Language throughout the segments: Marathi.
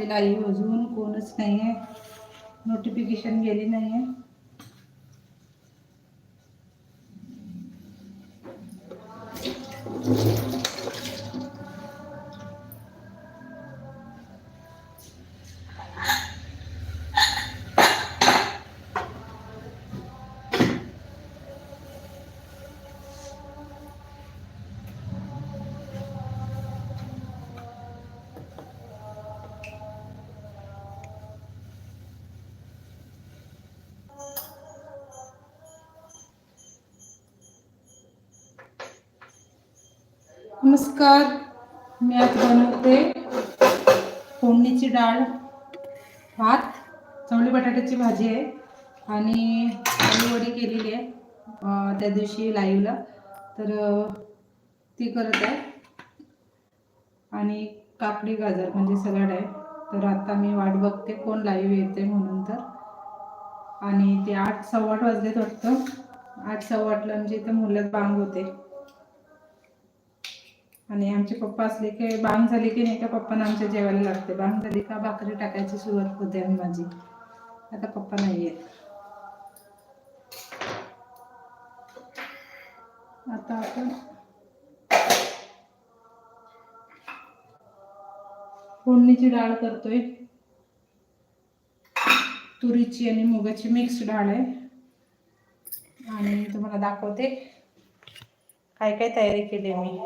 कोण आहे अजून कोणच नाही आहे नोटिफिकेशन गेली नाही आहे नमस्कार. मी आज बनवते फोडणीची डाळ. भात चवळी बटाट्याची भाजी आहे आणि आलू वडी केलेली आहे. त्या दिवशी लाईवला. तर ती करत आहे. आणि काकडी गाजर म्हणजे सलाड आहे. तर आता मी वाट बघते कोण लाईव्ह येते म्हणून तर. आणि ते आठ सव्वा आठ वाजलेत वाटतं. आठ सव्वा आठला म्हणजे इथे मुलं बांग होते. आणि आमचे पप्पा असले की बांग झाली की नाही का पप्पांना आमच्या जेवायला लागते. बांग झाली का भाकरी टाकायची सुरुवात होते आणि माझी आता पप्पा नाही आहेत. आता आपण फोडणीची डाळ करतोय. तुरीची आणि मुगाची मिक्स डाळ आहे. आणि तुम्हाला दाखवते. काय काय तयारी केली मी.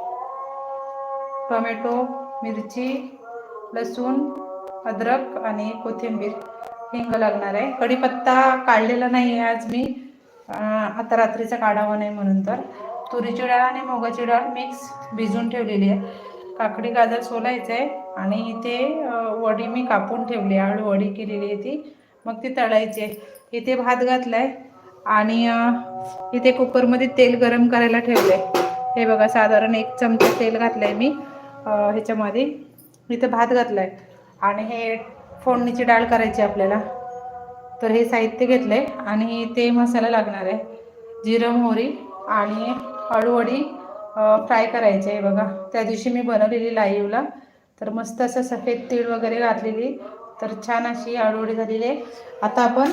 टोमॅटो मिरची लसूण अद्रक आणि कोथिंबीर. हिंग लागणार आहे. कढीपत्ता काढलेला नाही आहे आज मी. आता रात्रीचा काढावा नाही म्हणून तर. तुरीची डाळ आणि मुगाची डाळ मिक्स भिजून ठेवलेली आहे. काकडी गाजर सोलायचं आहे आणि इथे वडी मी कापून ठेवली आहे. आळू वडी केलेली आहे ती. मग ती तळायची आहे. इथे भात घातलाय आणि इथे कुकरमध्ये तेल गरम करायला ठेवलंय. हे बघा साधारण एक चमचा तेल घातलंय मी. ह्याच्यामध्ये. इथं भात घातलाय. आणि हे फोडणीची डाळ करायची आपल्याला. तर हे साहित्य घेतलंय. आणि ते मसाला लागणार आहे. जिरं मोहरी आणि अळूवडी फ्राय करायचे आहे बघा. त्या दिवशी मी बनवलेली लाईव्हला तर मस्त असं सफेद तीळ वगैरे घातलेली. तर छान अशी अळूवडी झालेली आहे. आता आपण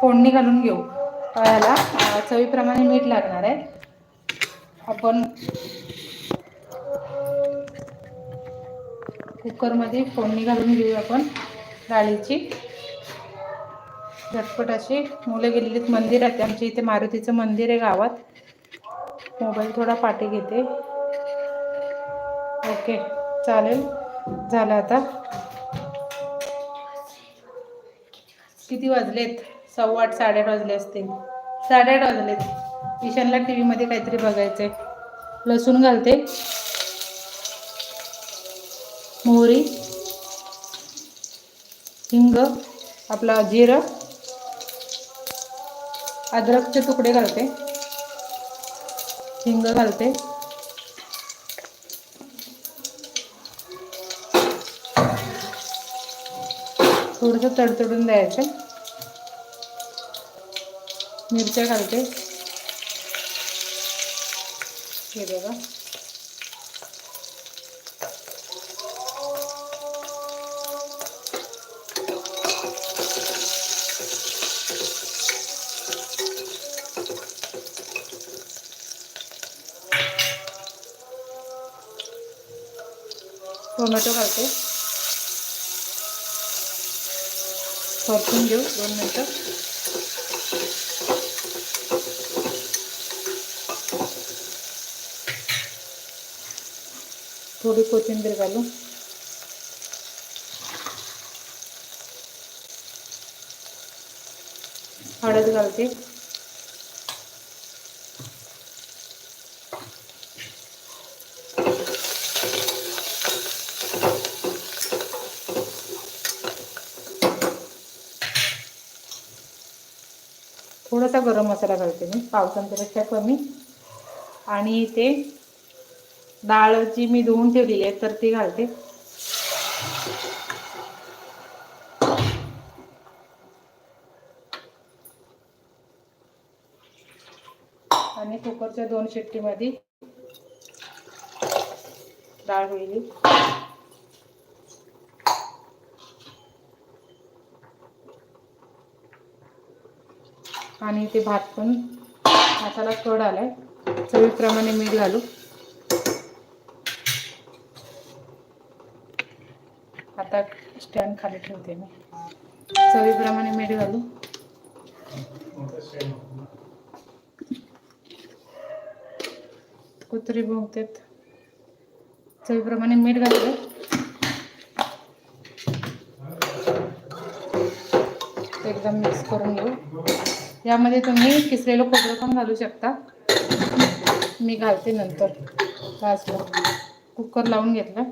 फोडणी घालून घेऊ. याला चवीप्रमाणे मीठ लागणार आहे. आपण कुकरमध्ये फोडणी घालून घेऊ आपण डाळीची. झटपट अशी मुलं गेलेली आहेत मंदिरात आमच्या इथे मारुतीचं मंदिर आहे गावात. मोबाईल थोडा पाठी घेते. ओके चालेल. झालं आता. किती वाजलेत? सव्वा आठ साडेआठ वाजले असतील. साडेआठ वाजलेत. ईशानला टी व्हीमध्ये काहीतरी बघायचं आहे लसूण घालते. मोहरी हिंग आपला जिरं अद्रकचे तुकडे घालते. हिंग घालते. थोडंसं तडतडून द्यायचं. मिरच्या घालते. हे बघा. टोमॅटो घालते परतून घेऊ दोन मिनटं थोडी कोथिंबीर घालू हळद घालते थोडासा गरम मसाला घालते मी पावसांपेक्षा कमी. आणि इथे डाळ जी मी धुवून ठेवलेली आहे तर ती घालते. आणि कुकरच्या दोन शिट्टीमध्ये डाळ होईल. आणि ते भात पण भाताला कड आलाय. चवीप्रमाणे मीठ घालू. आता स्टँड खाली ठेवते मी. चवीप्रमाणे मीठ घालू. कुत्री भोगतात चवीप्रमाणे मीठ घालते एकदम मिक्स करून घेऊ. यामध्ये तुम्ही किसलेलं खोबरं पण घालू शकता. मी घालते नंतर. लास्टला. कुकर लावून घेतलं.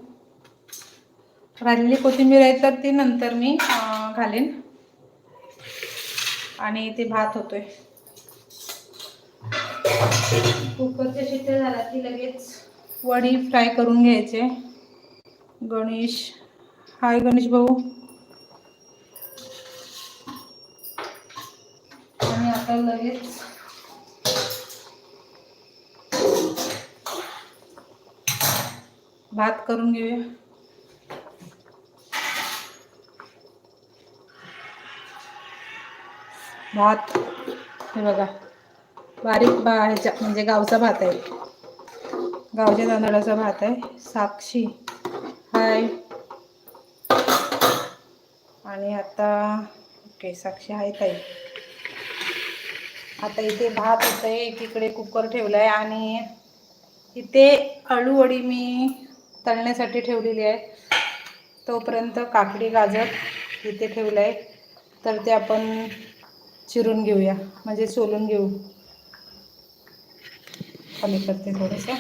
राहिलेली कोथिंबीर आहे तर ती नंतर मी घालेन. आणि ते भात होतोय. कुकरच्या शिट्ट्या झाला की लगेच वडी फ्राय करून घ्यायचे. गणेश. हाय गणेश भाऊ आणि आता लगेच भात करून घेऊया. भात हे बघा. बारीक बा ह्याच्या म्हणजे गावचा भात आहे. गावच्या तांदळाचा भात आहे. साक्षी. हाय. आणि आता ओके साक्षी हाय ताई. आता इथे भात होतंय एकीकडे कुकर ठेवला आहे आणि इथे अळूवडी मी तळण्यासाठी ठेवलेली आहे तोपर्यंत काकडी गाजर इथे ठेवलं आहे तर ते आपण चिरून घेऊया म्हणजे सोलून घेऊ. खाली करते थोडंसं.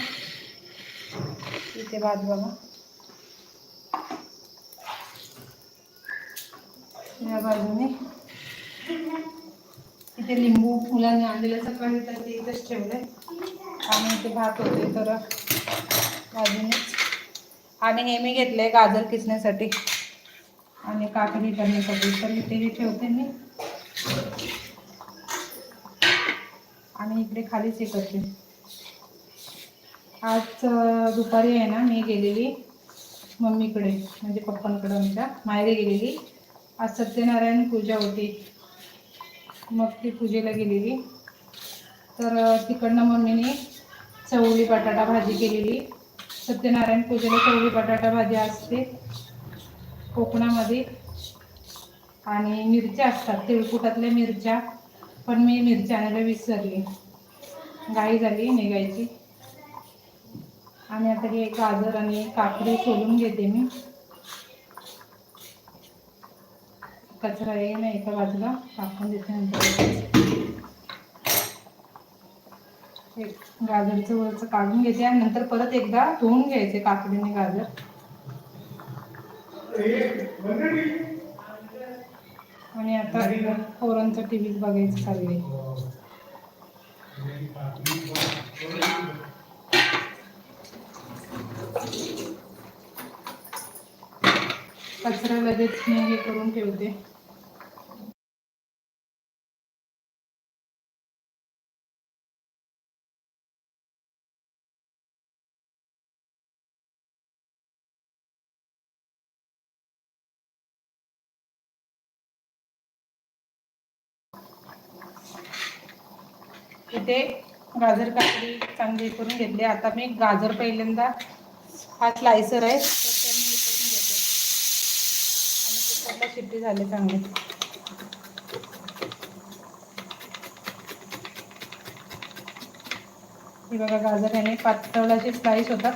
इथे भात बघा. या बाजूने. ते लिंबू मुलांनी आणलेलं सकाळी तर ते इथंच ठेवलंय. आणि ते भात होते तर बाजूनेच आणि हे मी घेतलंय गाजर किसण्यासाठी. आणि काकडी करण्यासाठी. तर तेही ठेवते मी. आणि इकडे खालीच हे करते आज दुपारी आहे ना मी गेलेली मम्मीकडे म्हणजे पप्पांकडे आमच्या. माहेरी गेलेली. आज सत्यनारायण पूजा होती. मग ती पूजेला गेलेली. तर तिकडनं मम्मीने चवळी बटाटा भाजी केलेली. सत्यनारायण पूजेला चवळी बटाटा भाजी असते. कोकणामध्ये. आणि मिरच्या असतात. तिळकुटातल्या मिरच्या. पण मी मिरच्या आणायला विसरली. गाई झाली निघायची. आणि आता हे गाजर आणि काकडी सोलून घेते मी. कचरा आहे ना एका बाजूला टाकून देते नंतर. गाजरचं वरचं काढून घेते आणि नंतर परत एकदा धुवून घ्यायचे काकडीने गाजर. आणि आता पोरांचं टी व्हीच बघायचं चालू आहे कचरा लगेच मी हे करून ठेवते. इथे गाजर काकडी चांगली करून घेतली. आता मी गाजर पहिल्यांदा हा स्लायसर आहे तर करून घेते. आणि कुकरला शिट्टी झाली चांगली. हे बघा गाजर याने पातळ अशी स्लाईस होतात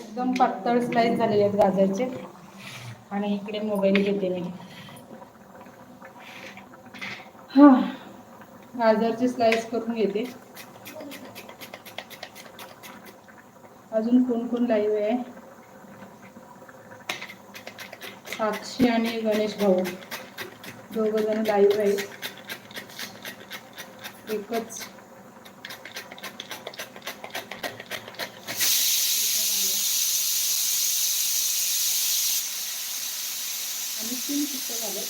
एकदम पातळ स्लाइस झालेले आहेत गाजरचे. आणि इकडे मोबाईल घेते मी. हा गाजरचे स्लाइस करून घेते. अजून कोण कोण लाईव्ह आहे? साक्षी आणि गणेश भाऊ. दोघ जण लाईव्ह आहेत. एकच आणि तीन शिट्ट्या झाल्या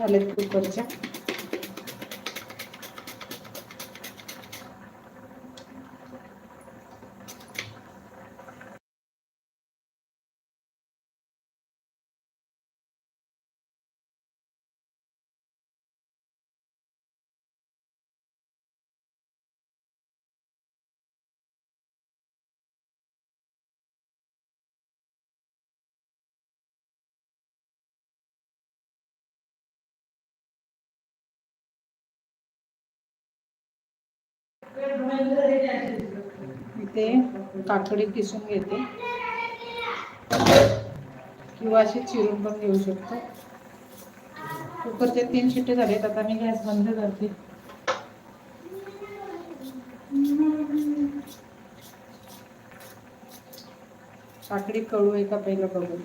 तीन शिट्ट्या झाल्यात इथे काकडी किसून घेते किंवा अशी चिरून पण घेऊ शकतो. कुकरचे तीन शिट्टे झालेत आता मी गॅस बंद करते. काकडी कळू आहे का पहिलं बघू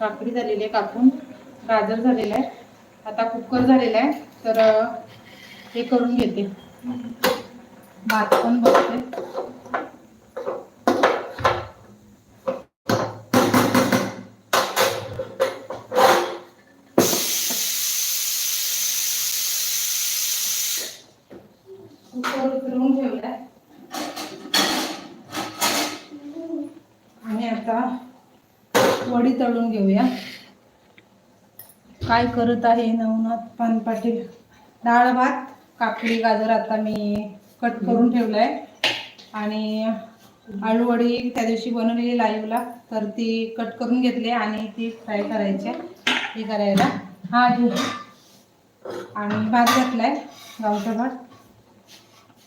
काकडी झालेली आहे कापून गाजर झालेला आहे. आता कुकर झालेला आहे तर हे करून घेते. भात पण बघते. ठेवलाय. आणि आता वडी तळून घेऊया. काय करत आहे नवनाथ पानपाटील? डाळ भात? काकडी गाजर आता मी कट करून ठेवलाय. आणि आळूवडी त्या दिवशी बनवलेली लाईवला तर ती कट करून घेतली आणि ती फ्राय करायची हे करायला. हा घे. आणि भात घातलाय गावचा भात.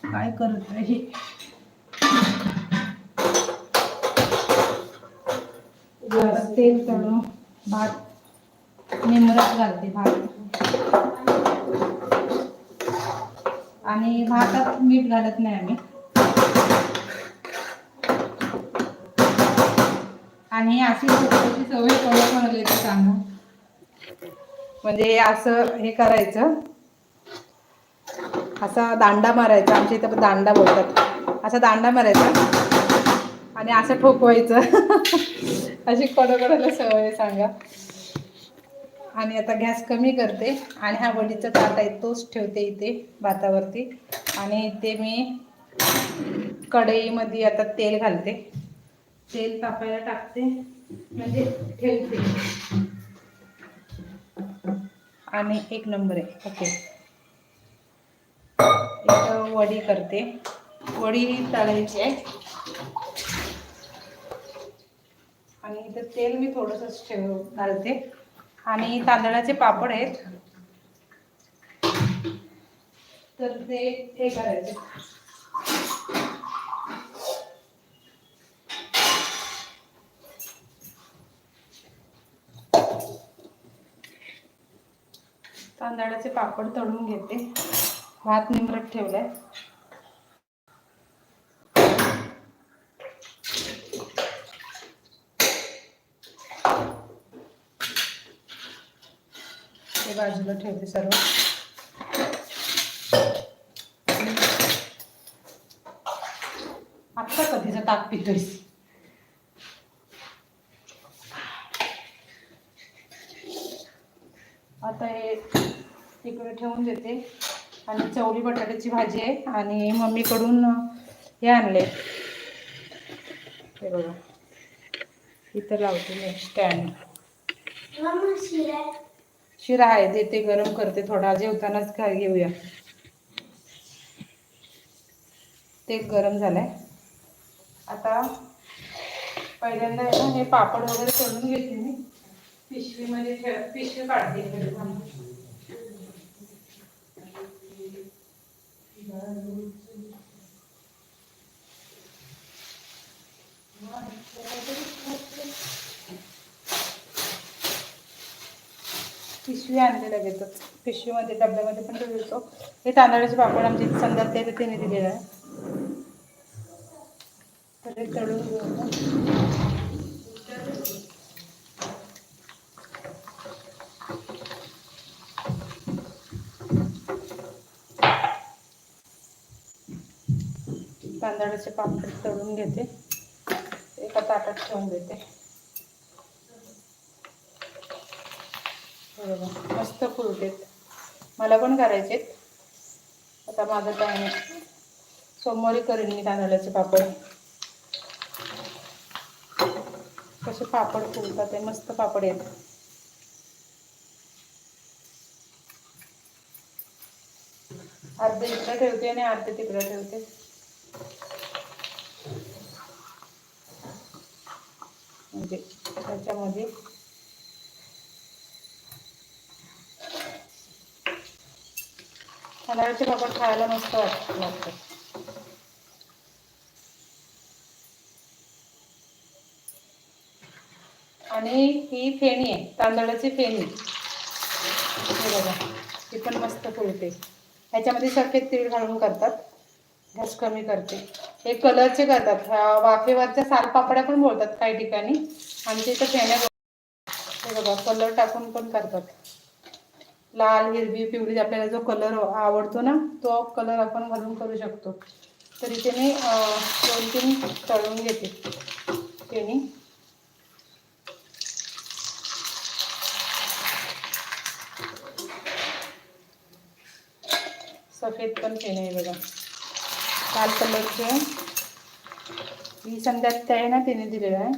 काय करत आहे तेल तळून भात निमरत घालते भात. आणि भातात मीठ घालत नाही आम्ही. आणि अशी स्वतःची सवय कोणा कोणाला येते सांगा? म्हणजे असं हे करायचं. असा दांडा मारायचा आमच्या इथं दांडा बोलतात. असा दांडा मारायचा आणि असं ठोकवायचं. अशी कोणाकोणाला सवय सांगा. आणि आता गॅस कमी करते आणि हा वडीचा ताटा आहे तोच ठेवते इथे भातावरती. आणि इथे मी कढईमध्ये आता तेल घालते. तेल तापायला टाकते म्हणजे ठेवते. आणि एक नंबर आहे ओके. इथं वडी करते. वडी तळायची आहे. आणि इथं तेल मी थोडंसं ठेव घालते. आणि तांदळाचे पापड आहेत. तर ते हे करायचे. तांदळाचे पापड तळून घेते. भात निमरत ठेवलाय. ते बाजूला ठेवते सर्व. आत्ता कधीचा ताक पितोयस? आता हे तिकडे ठेवून देते. आणि चवळी बटाट्याची भाजी आहे. आणि मम्मीकडून हे आणले. हे बघा. इथं लावते मी स्टँड. शिरा आहे देते गरम करते थोडा जेवतानाच खा घेऊया. ते गरम झालंय. आता पहिल्यांदा आहे ना हे पापड वगैरे करून घेते मी. पिशवीमध्ये ठेव पिशवी काढते इकडे पिशवी आणलेल्या घेतात पिशवीमध्ये डब्यामध्ये पण ठेवतो हे तांदळाचे पापड आमच्या इथे संदर्भ ते तिने दिलेलं आहे. तर हे तळून घेऊ तांदळाचे पापड तळून घेते. एका ताटात ठेवून देते. मस्त फुलतेत मला पण करायचेत. आता माझं काय नाही. सोमवारी करेन मी तांदळाचे पापड. कसे पापड फुलतात ते मस्त पापड येत अर्धे इकडे ठेवते आणि अर्धे तिकडे ठेवते. म्हणजे त्याच्यामध्ये तांदळाचे पापड खायला मस्त वाट आणि ही फेणी आहे तांदळाची फेणी. हे बघा ती पण मस्त फुलते. ह्याच्यामध्ये सफेद तीळ घालून करतात गॅस कमी करते. हे कलरचे करतात वाफेवरच्या सालपापड्या पण बोलतात काही ठिकाणी. आमच्या इथं फेण्या हे बघा कलर टाकून पण करतात. लाल हिरवी पिवळी आपल्याला जो कलर आवडतो ना तो कलर आपण घालून करू शकतो. तर इथे मी दोन तीन तळून घेते. त्याने सफेद पण फेणे आहे बघा. लाल कलरचे ही संध्या त्या आहे ना तिने दिलेलं आहे.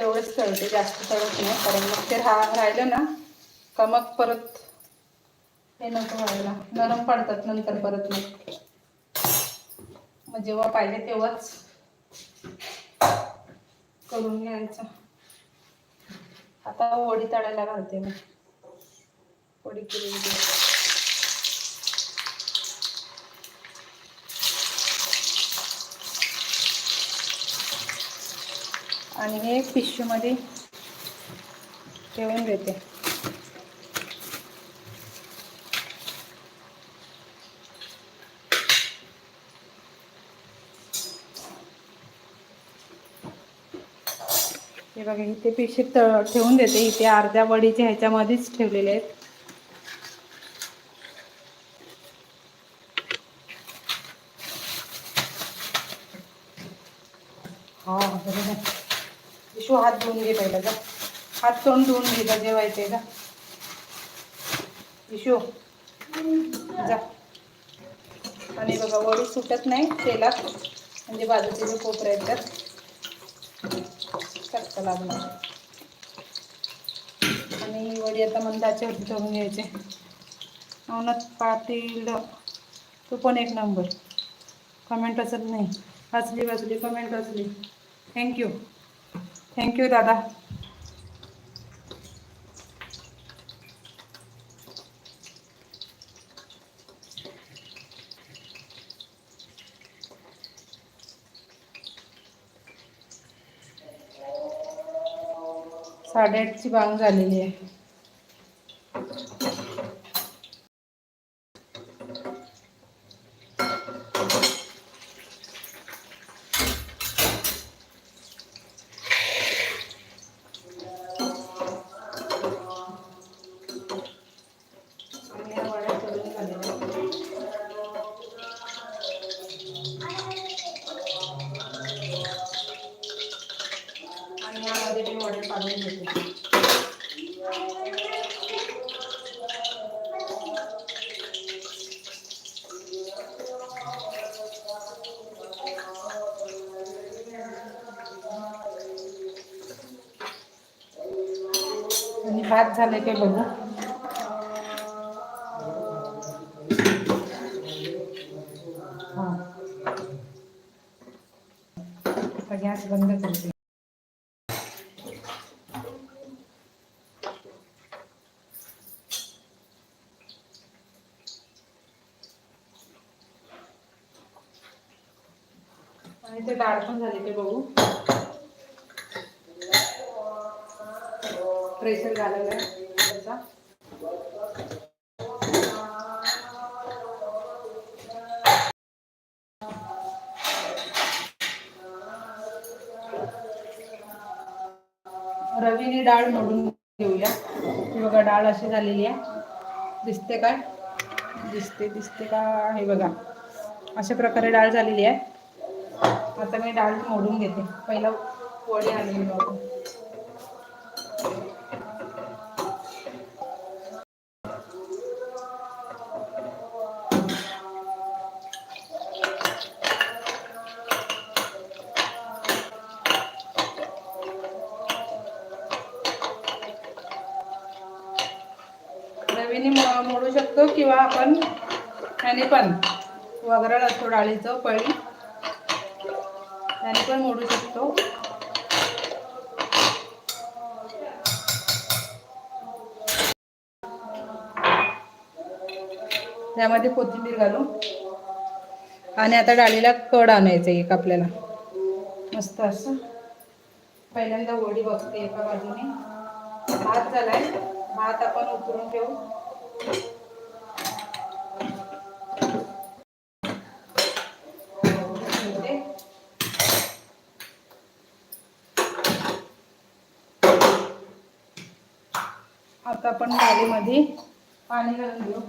एवढंच तळते जास्त तळत नाही कारण मग ते रा राहिलं ना का मग परत हे नको व्हायला. नरम पडतात नंतर परत मग. मग जेव्हा पाहिजे तेव्हाच करून घ्यायचं. आता वडी तळायला घालते मग वडी केली आणि हे पिशवीमध्ये ठेवून देते. हे बघा इथे पिशवीत त- ठेवून देते. इथे अर्ध्या वडीचे ह्याच्यामध्येच ठेवलेले आहेत हा बरोबर विशू हात धुवून घे पहिला जा. हात तोंड धुवून घे जा जेवायचे जा. इशो जा. आणि बघा वडी सुटत नाही तेलात. म्हणजे बाजूचे जे कोपरे आहेत तर चटका लागणार. आणि ही वडी आता मंदाच्यावरती तळून घ्यायचे. नवनाथ पाटील तू पण एक नंबर. कमेंट असत नाही. वाचली वाचली कमेंट वाचली. थँक्यू थँक्यू दादा. साडेआठची बांग झालेली आहे. भात झाले ते बघू. आता गॅस बंद करते. आणि ते डाळ पण झाली ते बघू. त्याचा रवीने डाळ मोडून घेऊया. बघा डाळ अशी झालेली आहे. दिसते काय? दिसते दिसते का? हे बघा. अशा प्रकारे डाळ झालेली आहे. आता मी डाळ मोडून घेते. पहिला पोळी आलेली बघा पण आपण ह्याने पण. वगैरे असतो डाळीचं पळी. त्याने पण मोडू शकतो. त्यामध्ये कोथिंबीर घालू. आणि आता डाळीला कड आणायचं एक आपल्याला. मस्त असं. पहिल्यांदा ओडी बघते एका बाजूने. भात झालाय. भात आपण उतरून ठेवू. आता आपण डाळीमध्ये पाणी घालून घेऊ.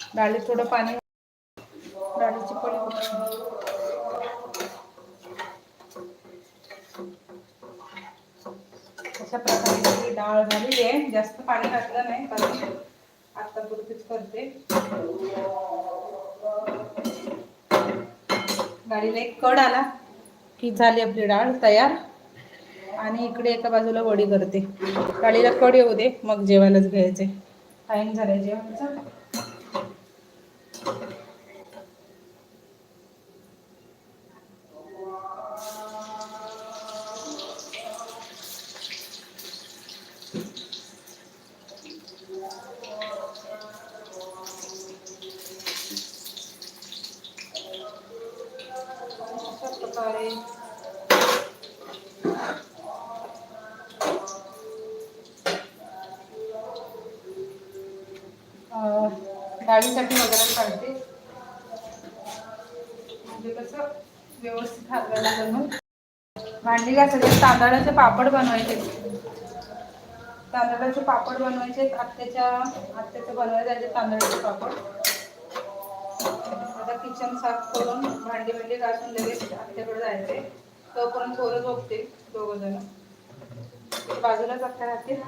डाळीत थोडं पाणी डाळीची पण अशा प्रकारे डाळ झालेली आहे. जास्त पाणी घातलं नाही कारण आता पुरतीच करते. डाळीला एक कड आला की झाली आपली डाळ तयार. आणि इकडे एका बाजूला वडी करते. डाळीला कड येऊ दे मग जेवायलाच घ्यायचे. टाइम झालाय जेवायचा अशा प्रकारे अं, डाळीसाठी वगैरे काढते. म्हणजे कसं व्यवस्थित हाताला जमून भांडी घासायचे तांदळाचे पापड बनवायचे. तांदळाचे पापड बनवायचे आत्याच्या आत्याचे बनवायचे जायचे तांदळाचे पापड. आता किचन साफ करून भांडी भांडी घासून लगेच आत्याकडे जायचे. तोपर्यंत पोरं झोपते दोघ जण. बाजूलाच आत्या राहते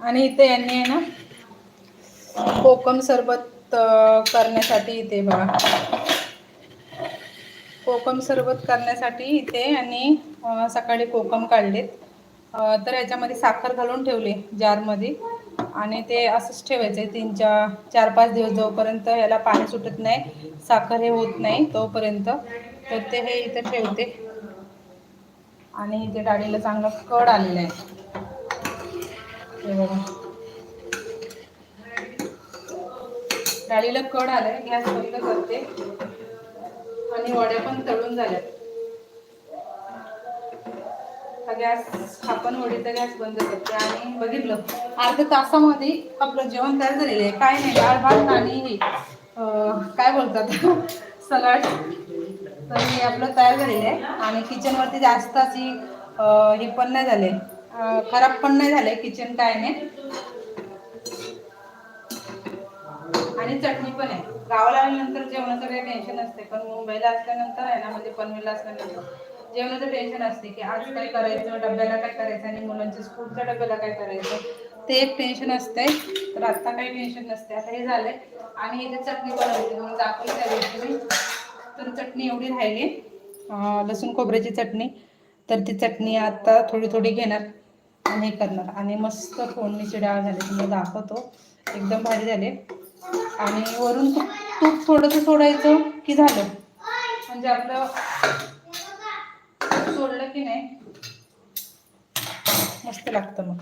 आणि इथे यांनी आहे ना कोकम सरबत करण्यासाठी इथे बघा. कोकम सरबत करण्यासाठी इथे यांनी सकाळी कोकम काढलेत. तर याच्यामध्ये साखर घालून ठेवली जारमध्ये. आणि ते असंच ठेवायचं आहे तीन चार चार पाच दिवस जोपर्यंत याला पाणी सुटत नाही साखर हे होत नाही तोपर्यंत तर ते हे इथे ठेवते. आणि इथे डाळीला चांगला कड आलेला आहे. बघा डाळीला कड आलाय गॅस बंद करते. आणि वड्या पण तळून झाल्या हा गॅस आपण वडीचा गॅस बंद करते. आणि बघितलं अर्ध्या तासामध्ये आपलं जेवण तयार झालेलं आहे. काय नाही डाळ भात आणि काय बोलतात? सलाड. तर हे आपलं तयार झालेलं आहे. आणि किचनवरती जास्त अशी हे पण नाही झाले. खराब पण नाही झालंय किचन काय नाही. आणि चटणी पण आहे. गावाला आल्यानंतर जेवणाचं काही टेन्शन नसते पण मुंबईला असल्यानंतर आहे ना म्हणजे पनवेलला असल्यानंतर जेवणाचं टेन्शन असते की आज काय करायचं डब्याला काय करायचं आणि मुलांच्या स्कूलच्या डब्याला काय करायचं ते एक टेन्शन असते. तर आता काही टेन्शन नसते. आता हे झालंय. आणि इथे चटणी बनवली म्हणून दाखवली त्या तर चटणी एवढी राहिली. लसूण खोबऱ्याची चटणी. तर ती चटणी आता थोडी थोडी घेणार. आणि हे करणार. आणि मस्त फोडणीची डाळ झाली तुम्हाला दाखवतो. एकदम भारी झाले. आणि वरून तूप तूप थोडंसं सोडायचं की झालं? म्हणजे आपलं सोडलं की नाही? मस्त लागतं मग.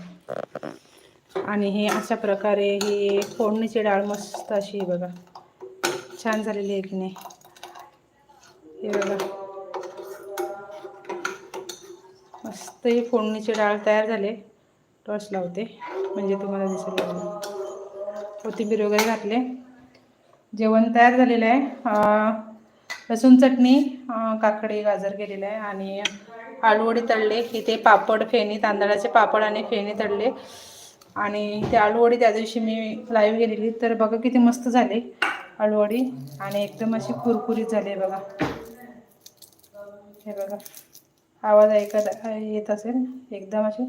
आणि हे अशा प्रकारे ही फोडणीची डाळ मस्त अशी बघा. छान झालेली आहे की नाही? हे बघा. मस्त ही फोडणीची डाळ तयार झाले. टॉर्च लावते म्हणजे तुम्हाला दिसेल. कोथिंबीर वगैरे घातले. जेवण तयार झालेलं आहे. लसूण चटणी काकडी गाजर केलेलं आहे आणि आलूवडी तळले. इथे पापड फेणी तांदळाचे पापड आणि फेणी तळले. आणि ते आलूवडी त्या दिवशी मी लाईव्ह गेलेली. तर बघा किती मस्त झाले आलूवडी. आणि एकदम अशी कुरकुरीत झाली बघा. हे बघा. आवाज ऐकत येत असेल एकदम अशी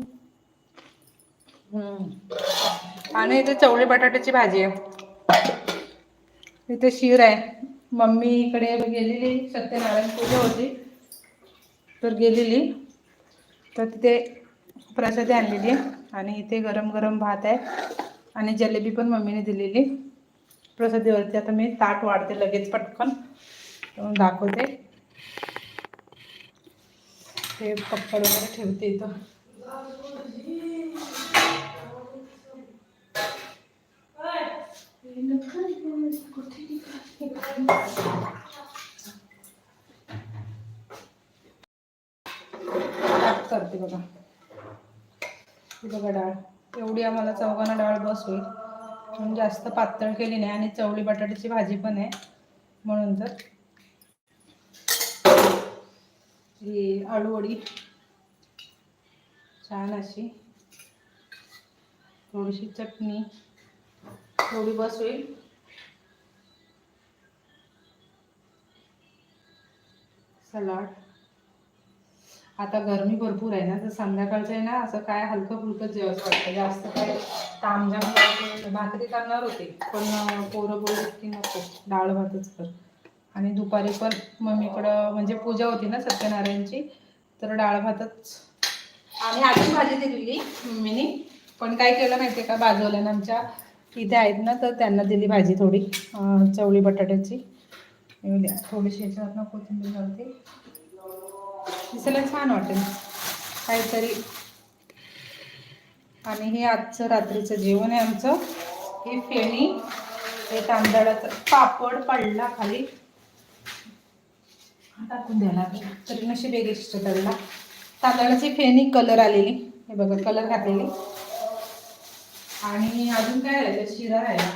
आणि इथे चवळी बटाट्याची भाजी आहे. इथे शिर आहे. मम्मी इकडे गेलेली सत्यनारायण पूजा होती. तर गेलेली. तर तिथे प्रसादी आणलेली आणि इथे गरम गरम भात आहे. आणि जलेबी पण मम्मीने दिलेली. प्रसादीवरती आता मी ताट वाढते लगेच पटकन. दाखवते. ते पप्पड वगैरे ठेवते इथं. करते बघा. बघा डाळ. एवढी आम्हाला चौघांना डाळ बस होईल म्हणून जास्त पातळ केली नाही आणि चवळी बटाट्याची भाजी पण आहे. म्हणून तर. ही आळूवडी. छान अशी. थोडीशी चटणी थोडी बस होईल सलाड. आता गरमी भरपूर आहे ना तर संध्याकाळचं आहे ना असं काय हलकं फुलकं जेवण वाटतं. जास्त काय तामजाम भाकरी करणार होते पण पोरं बोलत की नको. डाळ भातच कर. आणि दुपारी पण मम्मीकडं म्हणजे पूजा होती ना सत्यनारायणची तर डाळ भातच आणि अजून भाजी दिलेली. मम्मीने. पण काय केलं माहिती आहे का बाजूला आमच्या इथे आहेत ना तर त्यांना दिली भाजी थोडी चवळी बटाट्याची. थोडीशी याच्यात कोथिंबीर घालते. दिसायला छान वाटेल. काहीतरी. आणि हे आजचं रात्रीचं जेवण आहे आमचं. हे फेणी हे तांदळाचं पापड पडला खाली. टाकून द्यायला लागेल. तरी नशी वेगळी तळला तांदळाची फेणी कलर आलेली. हे बघा कलर घातलेली. आणि अजून काय राहिलं शिरा राहिला.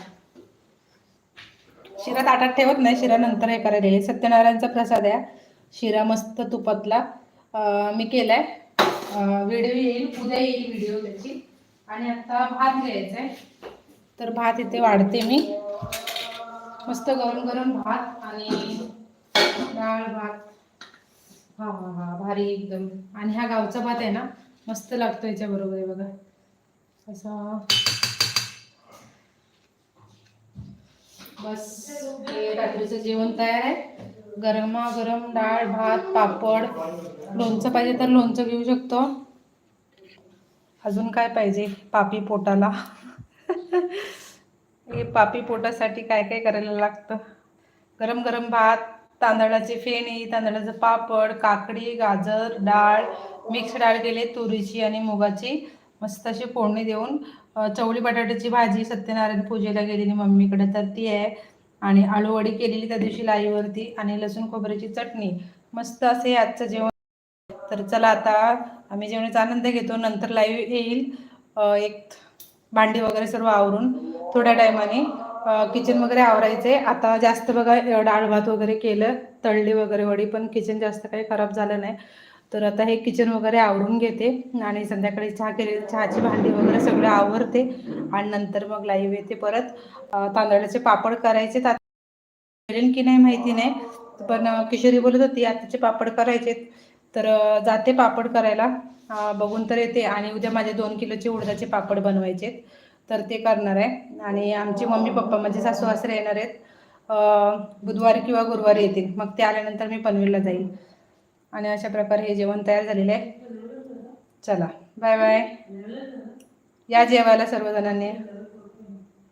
शिरा ताटात ठेवत नाही. शिरा नंतर हे करायला सत्यनारायणचा प्रसाद आहे. शिरा मस्त तुपातला. मी केलाय. व्हिडिओ येईल. उद्या येईल व्हिडिओ त्याची. आणि आता भात घ्यायचा आहे तर भात इथे वाढते मी. मस्त गरम गरम भात आणि डाळ भात. हा हा हा. भारी एकदम. आणि हा गावचा भात आहे ना मस्त लागतो याच्या बरोबर आहे बघा. असा. बस. हे रात्रीचं जेवण तयार आहे. गरमागरम डाळ भात पापड. लोणचं पाहिजे तर लोणचं घेऊ शकतो. अजून काय पाहिजे? पापी पोटाला. हे पापी पोटासाठी काय काय करायला लागतं? गरम गरम भात तांदळाची फेणी तांदळाचं पापड काकडी गाजर डाळ मिक्स डाळ केली तुरीची आणि मुगाची. मस्त अशी फोडणी देऊन चवळी बटाट्याची भाजी सत्यनारायण पूजेला गेलेली मम्मीकडे तर ती आहे. आणि आळूवडी केलेली त्या दिवशी लाईवरती आणि लसूण खोबऱ्याची चटणी. मस्त असे आजचं जेवण. तर चला आता आम्ही जेवणाचा आनंद घेतो. नंतर लाईव्ह येईल. एक भांडी वगैरे सर्व आवरून थोड्या टायमाने किचन वगैरे आवरायचे. आता जास्त बघा डाळ भात वगैरे केलं तळली वगैरे वडी पण किचन जास्त काही खराब झालं नाही. तर आता हे किचन वगैरे आवरून घेते आणि संध्याकाळी चहा केले चहाची भांडी वगैरे सगळं आवरते आणि नंतर मग लाईव्ह येते परत. तांदळाचे पापड करायचे. ता- करेन की नाही माहिती नाही पण किशोरी बोलत होती आताचे पापड करायचे तर जाते पापड करायला. बघून तर येते आणि उद्या माझे दोन किलोचे उडदाचे पापड बनवायचे तर ते करणार आहे. आणि आमची मम्मी पप्पा म्हणजे सासू सासरे येणार आहेत. बुधवारी किंवा गुरुवारी येतील. मग ते आल्यानंतर मी पनवेलला जाईल. आणि अशा प्रकारे हे जेवण तयार झालेलं आहे. चला बाय बाय. या जेवायला सर्वजणांनी.